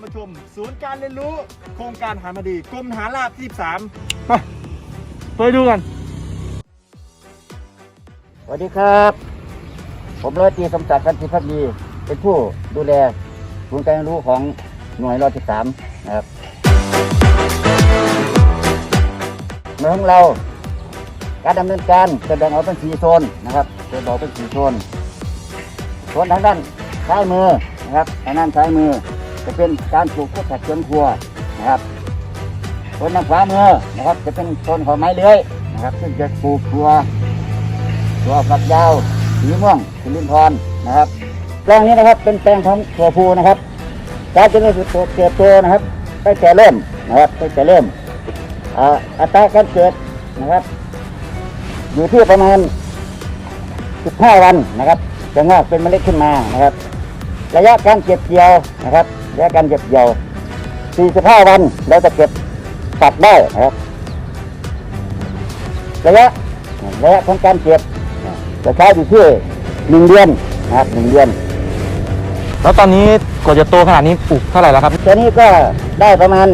ามาชมศูนย์การเรียนรู้โครงการหามาดีกรมทหารราบที่13ไปไปดูกันสวัสดีครับ ผมร้อยตรีสมศักดิ์กันติพักดีเป็นผู้ดูแลศูนย์การเรียนรู้ของหน่วยรอที่สามนะครับเมืองของเราการดำเนินการจะแบ่งออกเป็นสี่โซนนะครับจะแบ่งออกเป็นสี่โซนโซนทางด้านซ้ายมือ นะครับทางด้านซ้ายมือ จะเป็นการปลูกพืชผักสวนครัวนะครับโซนทางขวามือนะครับ จะเป็นโซนของไม้เลื้อยนะครับ ซึ่งจะปลูกตัวตัวฝักยาวสีม่วงสีลินทรนนะครับแปลงนี้นะครับเป็นแปลงของถั่วพูนะครับการเจริญเติบโตเติบโตนะครับตั้งแต่เริ่มนะครับตั้งแต่เริ่มอัตราการเกิดนะครับ อยู่ที่ประมาณ15วันนะครับจะงอกเป็นเมล็ดขึ้นมานะครับ ระยะการเก็บเกี่ยวนะครับระยะการเก็บเกี่ยว 45 วันเราจะเก็บตัดได้นะครับระยะระยะของการเก็บจะใช้อยู่ที่หนึ่งเดือนนะครับหนึ่งเดือน แล้วตอนนี้กว่าจะโตขนาดนี้ปลูกเท่าไหร่แล้วครับตัวนี้ก็ได้ประมาณ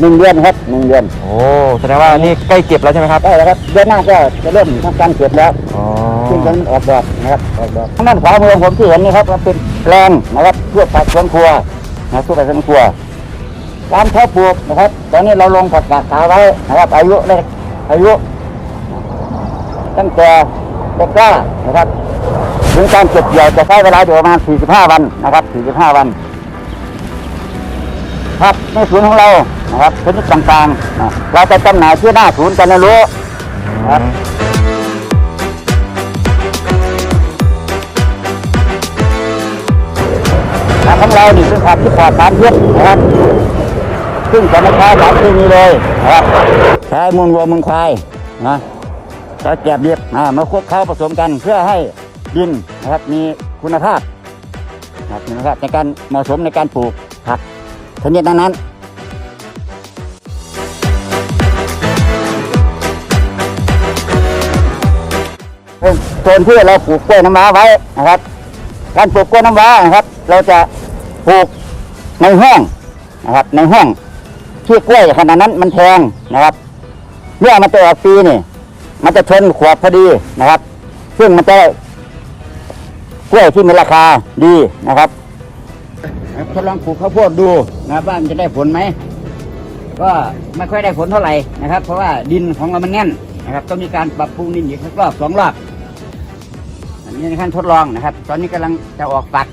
หนึ่งเดือนครับหนึ่งเดือน โอ้แสดงว่านี่ใกล้เก็บแล้วใช่ไหมครับ ได้แล้วครับเดือนหน้าก็จะเริ่มทำการเก็บแล้ว อ๋อ ซึ่งอนมันออกดอกนะครับออกดอกทางด้านขวามืองผมที่เห็นนี่ครับเป็นแปลงนะครับเพื่อผักสวนครัวนะเพื่อผักสวนครัวการเพาะปลูกนะครับ ตอนนี้เราลงผักกาดขาวไว้นะครับ อายุได้อายุ ตั้งแต่เด็กกล้านะครับ ถึงการเก็บเกี่ยวจะใช้เวลาอยู่ประมาณ 45 วันนะครับ 45 วันครับในศูนย์ของเรานะครับชนิดต่างๆ เราจะจำหน่ายที่หน้าศูนย์การเรียนรู้ครับ เรานี่เป็นผักที่ปลอดสารพิษนะครับ ซึ่งจะไม่ใช้สารเคมีเลยนะครับใช้มูลวัวมูลควายนะใช้แกบเรียบอ่ามาคลุกเคล้าผสมกันเพื่อให้ดินนะครับมีคุณภาพนะครับมีคุณภาพในการเหมาะสมในการปลูกผักชนิดนั้นๆเป็นโซนที่เราปลูกกล้วยน้ำว้าไว้นะครับ การปลูกกล้วยน้ำว้านะครับ เราจะ ปลูกในห้องนะครับ ในห้องที่กล้วยขนาดนั้นมันแพงนะครับเมื่อมันจะออกปีนี่มันจะชนขวบพอดีนะครับ ซึ่งมันจะกล้วยที่มีราคาดีนะครับทดลองปลูกข้าวโพดดูนะครับว่ามันจะได้ผลไหมก็ไม่ค่อยได้ผลเท่าไหร่นะครับ เพราะว่าดินของเรามันแน่นนะครับ ต้องมีการปรับปรุงดินอีกสักรอบสองรอบอันนี้ในขั้นทดลองนะครับ ตอนนี้กำลังจะออกฝัก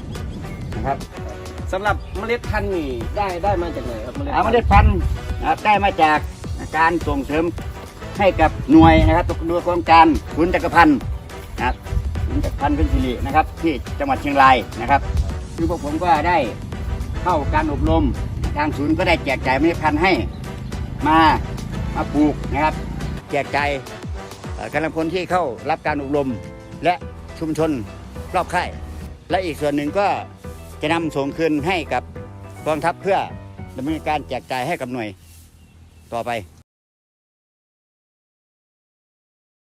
นะครับ สำหรับเมล็ดพันธุ์นี่ได้ได้มาจากไหนครับเมล็ดเอาเมพันธุ์ล็ดพันธุ์นะครับได้มาจากการส่งเสริมให้กับหน่วยนะครับโดยโครงการศูนย์จักรพันธ์นะครับศูนย์จักรพันธ์เป็นสิรินะครับ ที่จังหวัดเชียงรายนะครับคือพวกผมก็ได้เข้าการอบรมทางศูนย์ก็ได้แจกจ่ายเมล็ดพันธุ์ให้มามาปลูกนะครับ แจกจ่ายเอ่อกำลังพลที่เข้ารับการอบรมและชุมชนรอบค่ายและอีกส่วนหนึ่งก็ จะนำส่งคืนให้กับกองทัพเพื่อดำเนินการแจกจ่ายให้กับหน่วยต่อไป